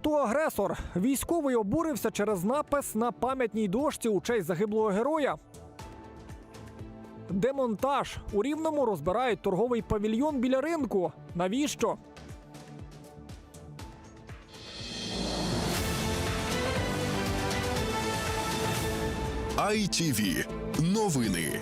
Хто агресор? Військовий обурився через напис на пам'ятній дошці у честь загиблого героя. Демонтаж. У рівному розбирають торговий павільйон біля ринку. Навіщо? ITV. Новини.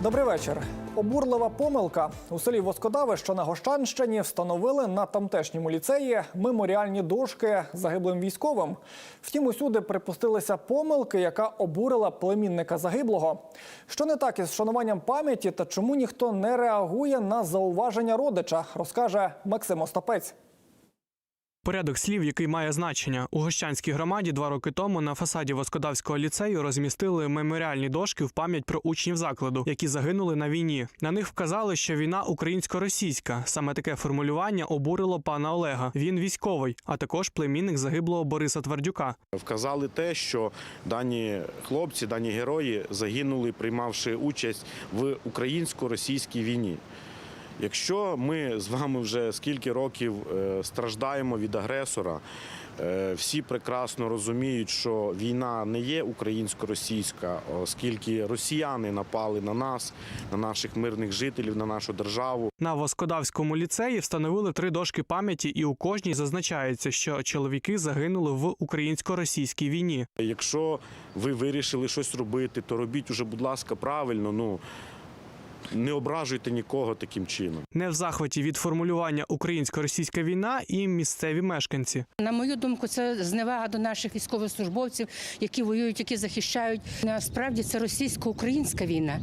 Добрий вечір. Обурлива помилка у селі Воскодави, що на Гощанщині, встановили на тамтешньому ліцеї меморіальні дошки загиблим військовим. Втім, усюди припустилися помилки, яка обурила племінника загиблого. Що не так із вшануванням пам'яті та чому ніхто не реагує на зауваження родича, розкаже Максим Остапець. Порядок слів, який має значення у Гощанській громаді, два роки тому на фасаді Воскодавського ліцею розмістили меморіальні дошки в пам'ять про учнів закладу, які загинули на війні. На них вказали, що війна українсько-російська. Саме таке формулювання обурило пана Олега. Він військовий, а також племінник загиблого Бориса Твердюка. Вказали те, що дані хлопці, дані герої загинули, приймавши участь в українсько-російській війні. Якщо ми з вами вже скільки років е, страждаємо від агресора, е, всі прекрасно розуміють, що війна не є українсько-російська, оскільки росіяни напали на нас, на наших мирних жителів, на нашу державу. На Воскодавському ліцеї встановили три дошки пам'яті, і у кожній зазначається, що чоловіки загинули в українсько-російській війні. Якщо ви вирішили щось робити, то робіть уже, будь ласка, правильно. Ну не ображуйте нікого таким чином. Не в захваті від формулювання українсько-російська війна і місцеві мешканці. На мою думку, це зневага до наших військовослужбовців, які воюють, які захищають. Насправді це російсько-українська війна.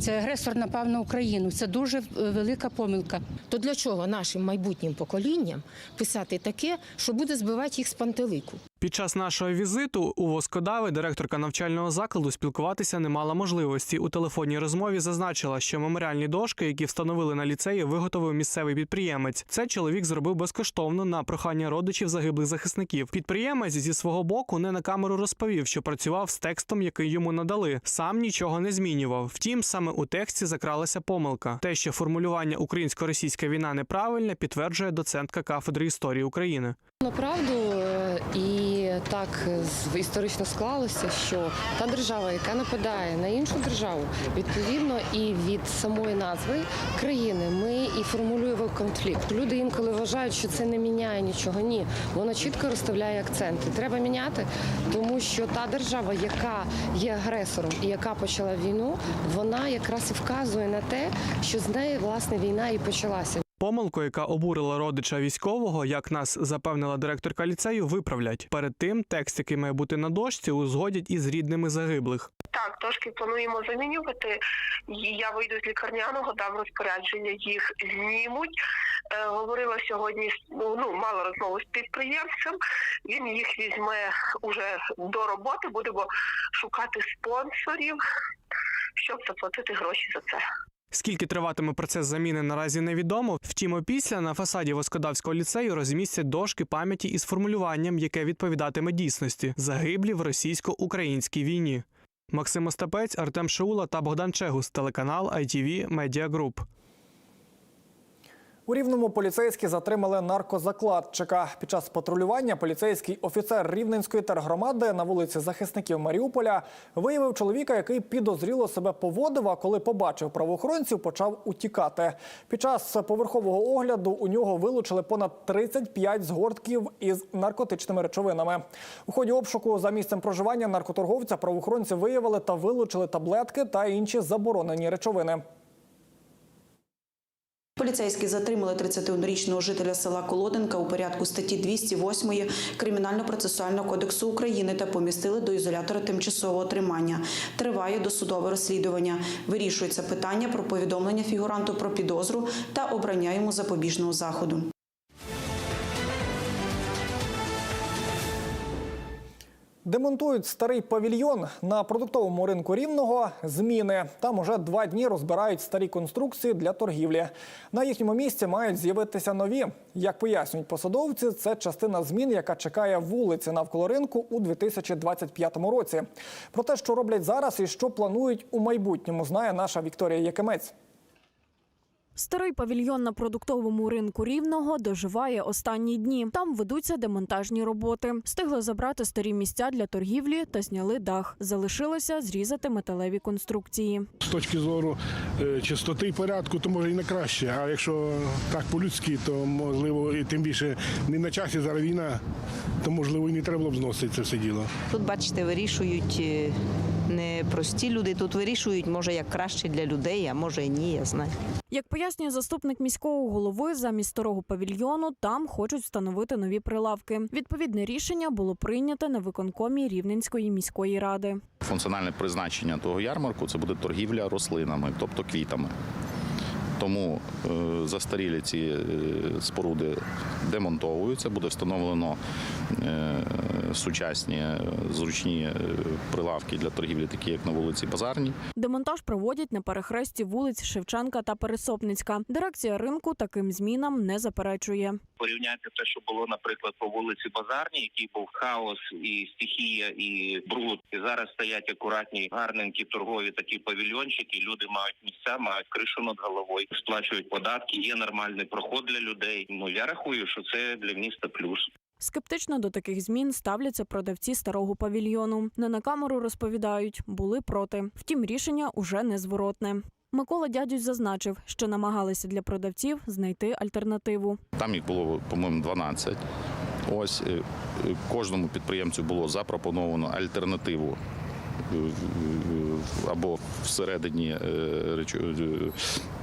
Це агресор напав на Україну. Це дуже велика помилка. То для чого нашим майбутнім поколінням писати таке, що буде збивати їх з пантелику? Під час нашого візиту у Воскодави директорка навчального закладу спілкуватися не мала можливості. У телефонній розмові зазначила, що меморіальні дошки, які встановили на ліцеї, виготовив місцевий підприємець. Це чоловік зробив безкоштовно на прохання родичів загиблих захисників. Підприємець зі свого боку не на камеру розповів, що працював з текстом, який йому надали. Сам нічого не змінював. Втім, саме у тексті закралася помилка. Те, що формулювання українсько-російська війна неправильне, підтверджує доцентка кафедри історії України. Направду е, і так історично склалося, що та держава, яка нападає на іншу державу, відповідно і від самої назви країни ми і формулюємо конфлікт. Люди інколи вважають, що це не міняє нічого. Ні, воно чітко розставляє акценти. Треба міняти, тому що та держава, яка є агресором і яка почала війну, вона якраз і вказує на те, що з неї власне війна і почалася. Помилку, яка обурила родича військового, як нас запевнила директорка ліцею, виправлять. Перед тим текст, який має бути на дошці, узгодять із рідними загиблих. Так, трошки плануємо замінювати. Я вийду з лікарняного, дам розпорядження, їх знімуть. Е, говорила сьогодні, ну, мала розмову з підприємцем. Він їх візьме уже до роботи, будемо шукати спонсорів, щоб заплатити гроші за це. Скільки триватиме процес заміни, наразі невідомо. Втім, опісля на фасаді Воскодавського ліцею розмістять дошки пам'яті із формулюванням, яке відповідатиме дійсності загиблі в російсько-українській війні. Максим Остапець, Артем Шаула та Богдан Чегус, телеканал ITV Media Group. У рівному поліцейські затримали наркозакладчика. Під час патрулювання поліцейський офіцер Рівненської тергромади на вулиці захисників Маріуполя виявив чоловіка, який підозріло себе поводив, а коли побачив правоохоронців, почав утікати. Під час поверхового огляду у нього вилучили понад 35 згортків із наркотичними речовинами. У ході обшуку за місцем проживання наркоторговця правоохоронці виявили та вилучили таблетки та інші заборонені речовини. Поліцейські затримали 31-річного жителя села Колоденка у порядку статті 208 Кримінально-процесуального кодексу України та помістили до ізолятора тимчасового тримання. Триває досудове розслідування. Вирішується питання про повідомлення фігуранту про підозру та обрання йому запобіжного заходу. Демонтують старий павільйон на продуктовому ринку рівного. Зміни там уже два дні розбирають старі конструкції для торгівлі. На їхньому місці мають з'явитися нові. Як пояснюють посадовці, це частина змін, яка чекає вулиці навколо ринку у 2025 році. Про те, що роблять зараз і що планують у майбутньому, знає наша Вікторія Якимець. Старий павільйон на продуктовому ринку рівного доживає останні дні. Там ведуться демонтажні роботи. Встигли забрати старі місця для торгівлі та зняли дах. Залишилося зрізати металеві конструкції. З точки зору е, чистоти і порядку, то може і не краще. А якщо так по-людськи, то можливо і тим більше не на часі зараз війна, то можливо і не треба було б зносити це все діло. Тут, бачите, вирішують е, не прості люди, тут вирішують, може, як краще для людей, а може і ні, я знаю. Як пояснює заступник міського голови, замість старого павільйону там хочуть встановити нові прилавки. Відповідне рішення було прийнято на виконкомі Рівненської міської ради. Функціональне призначення того ярмарку це буде торгівля рослинами, тобто квітами. Тому е, застарілі ці е, споруди демонтовуються, буде встановлено е, сучасні зручні прилавки для торгівлі, такі як на вулиці Базарній. Демонтаж проводять на перехресті вулиць Шевченка та Пересопницька. Дирекція ринку таким змінам не заперечує. порівняти те, що було, наприклад, по вулиці Базарній, який був хаос і стихія, і бруд. І зараз стоять акуратні, гарненькі торгові такі павільйончики. Люди мають місця, мають кришу над головою, сплачують податки. Є нормальний проход для людей. Ну я рахую, що це для міста плюс. Скептично до таких змін ставляться продавці старого павільйону. Не на камеру розповідають, були проти. Втім, рішення уже незворотне. Микола Дядюсь зазначив, що намагалися для продавців знайти альтернативу. Там їх було, по-моєму, 12. Ось е, е, кожному підприємцю було запропоновано альтернативу. Або всередині е, е,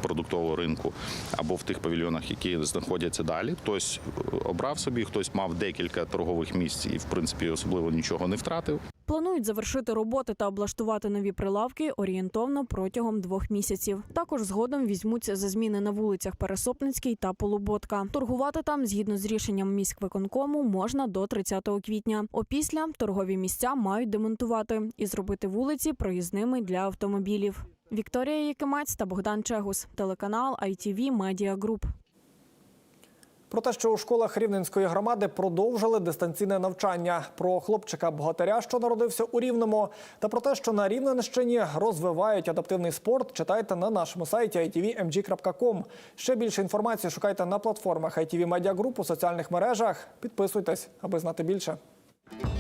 продуктового ринку, або в тих павільйонах, які знаходяться далі. Хтось обрав собі, хтось мав декілька торгових місць і, в принципі, особливо нічого не втратив. Планують завершити роботи та облаштувати нові прилавки орієнтовно протягом двох місяців. Також згодом візьмуться за зміни на вулицях Пересопницькій та Полуботка. Торгувати там, згідно з рішенням міськвиконкому, можна до 30 квітня. Опісля торгові місця мають демонтувати і зробити вулиці проїзними для автомобілів. Вікторія Якимець та Богдан Чегус, телеканал ITV Media Group. Про те, що у школах Рівненської громади продовжили дистанційне навчання, про хлопчика-богатиря, що народився у Рівному, та про те, що на Рівненщині розвивають адаптивний спорт, читайте на нашому сайті itvmg.com. Ще більше інформації шукайте на платформах ITV Media Group у соціальних мережах. Підписуйтесь, аби знати більше.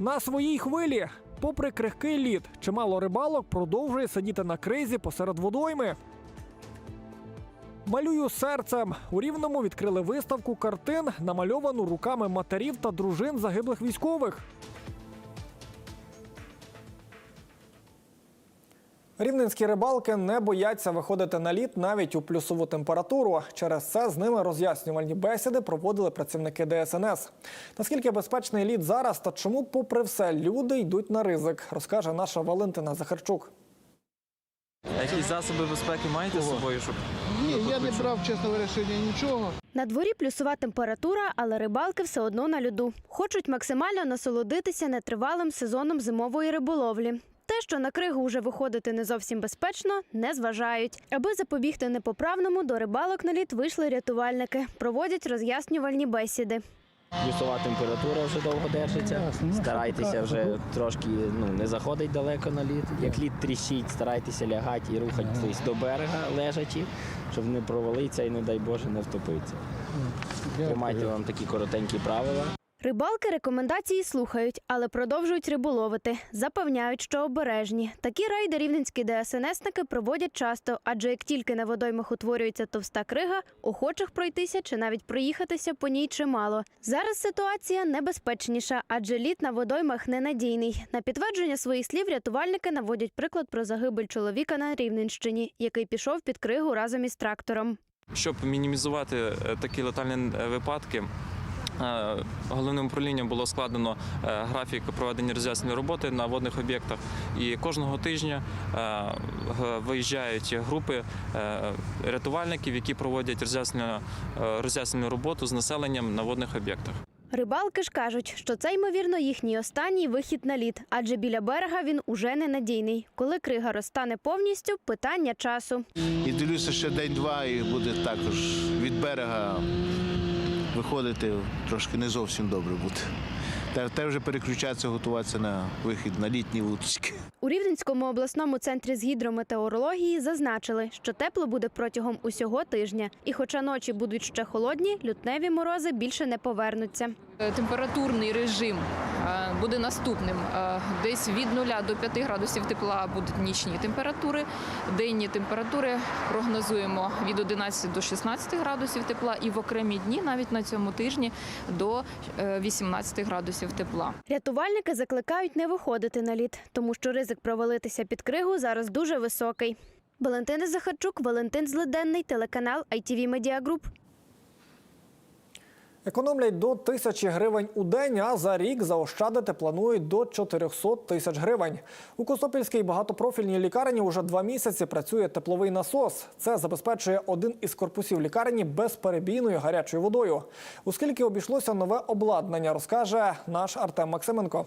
На своїй хвилі, попри крихкий лід, чимало рибалок продовжує сидіти на кризі посеред водойми. Малюю серцем. У Рівному відкрили виставку картин, намальовану руками матерів та дружин загиблих військових. Рівненські рибалки не бояться виходити на лід навіть у плюсову температуру. Через це з ними роз'яснювальні бесіди проводили працівники ДСНС. Наскільки безпечний лід зараз та чому, попри все, люди йдуть на ризик, розкаже наша Валентина Захарчук. А якісь засоби безпеки маєте з собою, щоб Ні, я не брав, чесно говоря, нічого. На дворі плюсова температура, але рибалки все одно на льоду. Хочуть максимально насолодитися нетривалим сезоном зимової риболовлі. Те, що на кригу вже виходити не зовсім безпечно, не зважають. Аби запобігти непоправному, до рибалок на лід вийшли рятувальники. Проводять роз'яснювальні бесіди. плюсова температура вже довго держиться. Старайтеся вже трошки ну не заходить далеко на лід. Як лід тріщить, старайтеся лягати і рухатись до берега лежачи, щоб не провалитися і, не дай Боже, не втопитися. Тримайте вам такі коротенькі правила. Рибалки рекомендації слухають, але продовжують риболовити. Запевняють, що обережні. Такі рейди рівненські ДСНСники проводять часто, адже як тільки на водоймах утворюється товста крига, охочих пройтися чи навіть проїхатися по ній чимало. Зараз ситуація небезпечніша, адже лід на водоймах ненадійний. На підтвердження своїх слів рятувальники наводять приклад про загибель чоловіка на Рівненщині, який пішов під кригу разом із трактором. Щоб мінімізувати е, такі летальні е, випадки, Головним управлінням було складено е, графік проведення роз'яснення роботи на водних об'єктах. І кожного тижня е, виїжджають групи е, рятувальників, які проводять роз'яснення- е, роботу з населенням на водних об'єктах. Рибалки ж кажуть, що це ймовірно їхній останній вихід на лід, адже біля берега він уже ненадійний. Коли крига розтане повністю, питання часу. І дивлюся, ще день-два і буде також від берега виходити трошки не зовсім добре буде. Та те вже переключатися, готуватися на вихід на літні вутички. У Рівненському обласному центрі з гідрометеорології зазначили, що тепло буде протягом усього тижня. І хоча ночі будуть ще холодні, лютневі морози більше не повернуться. Температурний режим е, буде наступним. Е, Десь від 0 до 5 градусів тепла будуть нічні температури. Денні температури прогнозуємо від 11 до 16 градусів тепла і в окремі дні, навіть на цьому тижні, до е, 18 градусів тепла. Рятувальники закликають не виходити на лід, тому що ризик провалитися під кригу зараз дуже високий. Валентина Захарчук, Валентин Злиденний, телеканал ITV Media Group. Економлять до тисячі гривень у день, а за рік заощадити планують до 400 тисяч гривень. У Костопільській багатопрофільній лікарні уже два місяці працює тепловий насос. Це забезпечує один із корпусів лікарні безперебійною гарячою водою. Оскільки обійшлося нове обладнання, розкаже наш Артем Максименко.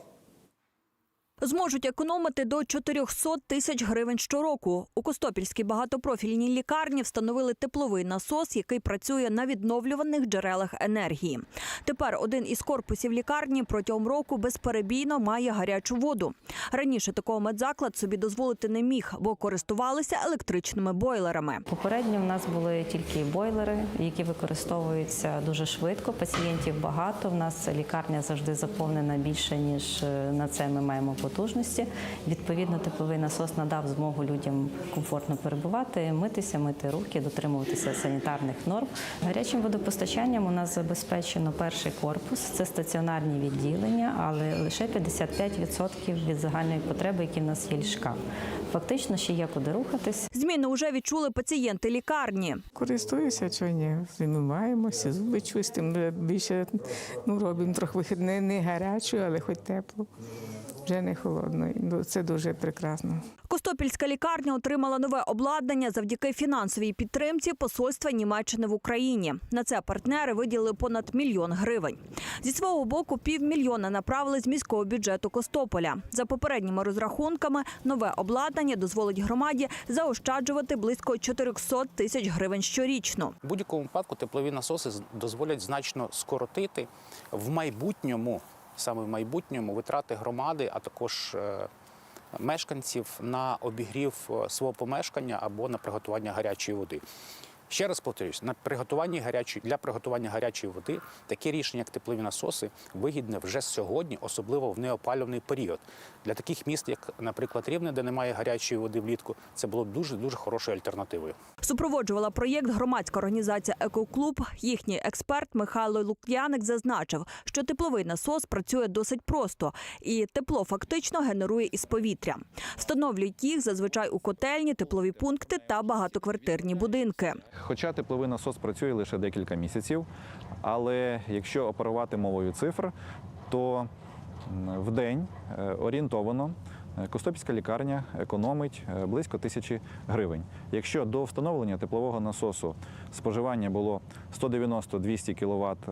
Зможуть економити до 400 тисяч гривень щороку. У Костопільській багатопрофільній лікарні встановили тепловий насос, який працює на відновлюваних джерелах енергії. Тепер один із корпусів лікарні протягом року безперебійно має гарячу воду. Раніше такого медзаклад собі дозволити не міг, бо користувалися електричними бойлерами. Попередньо в нас були тільки бойлери, які використовуються дуже швидко. Пацієнтів багато. В нас лікарня завжди заповнена більше ніж е, на це ми маємо потужності. Відповідно, тепловий насос надав змогу людям комфортно перебувати, митися, мити руки, дотримуватися санітарних норм. Гарячим водопостачанням у нас забезпечено перший корпус. Це стаціонарні відділення, але лише 55% від загальної потреби, які в нас є ліжка. Фактично ще є куди рухатись. Зміни вже відчули пацієнти лікарні. Користуюся, чи ні. Вимиваємося, зуби чистимо. Більше ну, робимо трохи вихід не, не гарячу, але хоч тепло. Вже не холодно. Ну, Це дуже прекрасно. Костопільська лікарня отримала нове обладнання завдяки фінансовій підтримці посольства Німеччини в Україні. На це партнери виділили понад мільйон гривень. Зі свого боку, півмільйона направили з міського бюджету Костополя. За попередніми розрахунками, нове обладнання дозволить громаді заощаджувати близько 400 тисяч гривень щорічно. В будь-якому випадку теплові насоси з- дозволять значно скоротити в майбутньому, саме в майбутньому, витрати громади, а також е, мешканців на обігрів е, свого помешкання або на приготування гарячої води. Ще раз повторюсь, на приготуванні гарячої для приготування гарячої води таке рішення, як теплові насоси, вигідне вже сьогодні, особливо в неопалюваний період. Для таких міст, як, наприклад, Рівне, де немає гарячої води влітку, це було дуже дуже хорошою альтернативою. Супроводжувала проєкт громадська організація Екоклуб. Їхній експерт Михайло Лук'яник зазначив, що тепловий насос працює досить просто, і тепло фактично генерує із повітря. Встановлюють їх зазвичай у котельні, теплові пункти та багатоквартирні будинки. Хоча тепловий насос працює лише декілька місяців, але якщо оперувати мовою цифр, то в день е, орієнтовано е, Костопільська лікарня економить е, близько тисячі гривень. Якщо до встановлення теплового насосу споживання було 190-200 кВт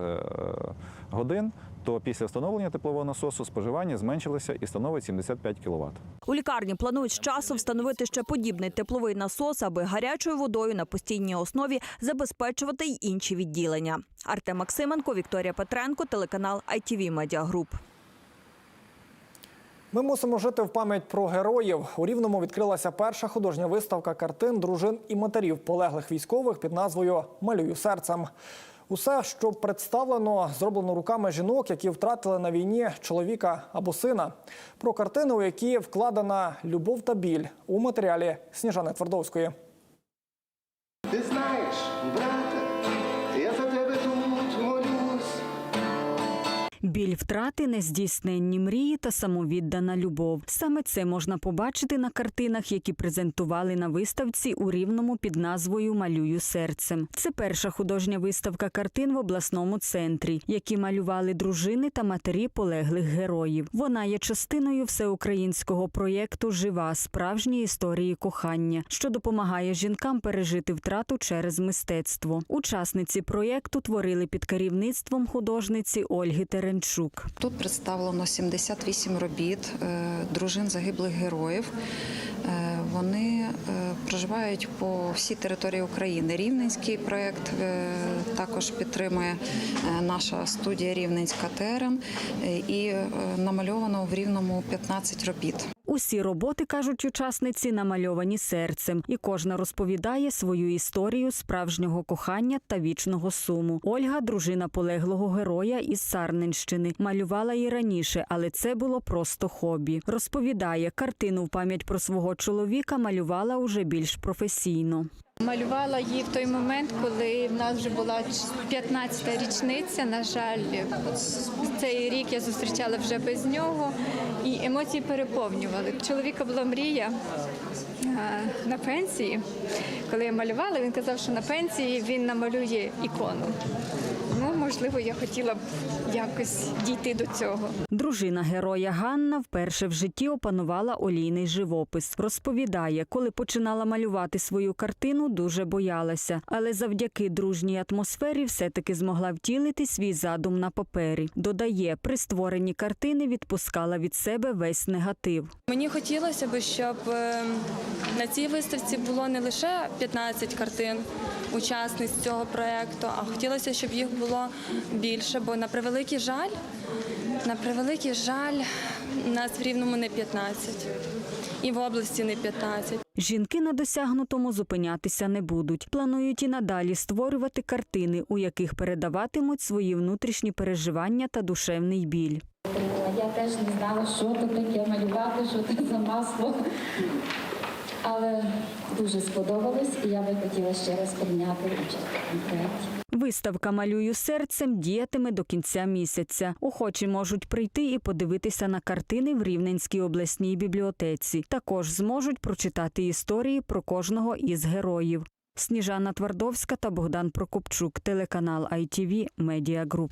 годин, то після встановлення теплового насосу споживання зменшилося і становить 75 кВт. У лікарні планують з часом встановити ще подібний тепловий насос, аби гарячою водою на постійній основі забезпечувати й інші відділення. Артем Максименко, Вікторія Петренко, телеканал ITV Media Group. Ми мусимо жити в пам'ять про героїв. У Рівному відкрилася перша художня виставка картин дружин і матерів полеглих військових під назвою Малюю серцем. Усе, що представлено, зроблено руками жінок, які втратили на війні чоловіка або сина. Про картини, у які вкладена любов та біль у матеріалі Сніжани Твардовської. Ти знаєш, брате, Біль втрати, нездійсненні мрії та самовіддана любов. Саме це можна побачити на картинах, які презентували на виставці у Рівному під назвою Малюю серцем. Це перша художня виставка картин в обласному центрі, які малювали дружини та матері полеглих героїв. Вона є частиною всеукраїнського проєкту Жива справжні історії кохання, що допомагає жінкам пережити втрату через мистецтво. Учасниці проєкту творили під керівництвом художниці Ольги Теренчук. Тут представлено 78 робіт е, дружин загиблих героїв. Е, Вони е, проживають по всій території України. Рівненський проєкт е, також підтримує наша студія Рівненська терен і намальовано в рівному 15 робіт. Усі роботи, кажуть учасниці, намальовані серцем, і кожна розповідає свою історію справжнього кохання та вічного суму. Ольга, дружина полеглого героя із Сарненщини, малювала і раніше, але це було просто хобі. Розповідає, картину в пам'ять про свого чоловіка малювала уже більш професійно. Малювала її в той момент, коли в нас вже була 15-та річниця. На жаль, цей рік я зустрічала вже без нього, і емоції переповнювали. Чоловіка була мрія на пенсії. Коли я малювала, він казав, що на пенсії він намалює ікону. Можливо, я хотіла б якось дійти до цього. Дружина героя Ганна вперше в житті опанувала олійний живопис. Розповідає, коли починала малювати свою картину, дуже боялася, але завдяки дружній атмосфері все-таки змогла втілити свій задум на папері. Додає, при створенні картини відпускала від себе весь негатив. Мені хотілося б, щоб е, на цій виставці було не лише 15 картин учасниць цього проєкту, а хотілося, щоб їх було більше, бо на превеликий жаль, на превеликий жаль, нас в рівному не 15 і в області не 15. Жінки на досягнутому зупинятися не будуть. Планують і надалі створювати картини, у яких передаватимуть свої внутрішні переживання та душевний біль. Я теж не знала, що то таке малювати, що це за масло. Але дуже сподобалось, і я би хотіла ще раз прийняти участь. Виставка Малюю серцем діятиме до кінця місяця. Охочі можуть прийти і подивитися на картини в Рівненській обласній бібліотеці. Також зможуть прочитати історії про кожного із героїв. Сніжана Твардовська та Богдан Прокопчук, телеканал ITV Media Group.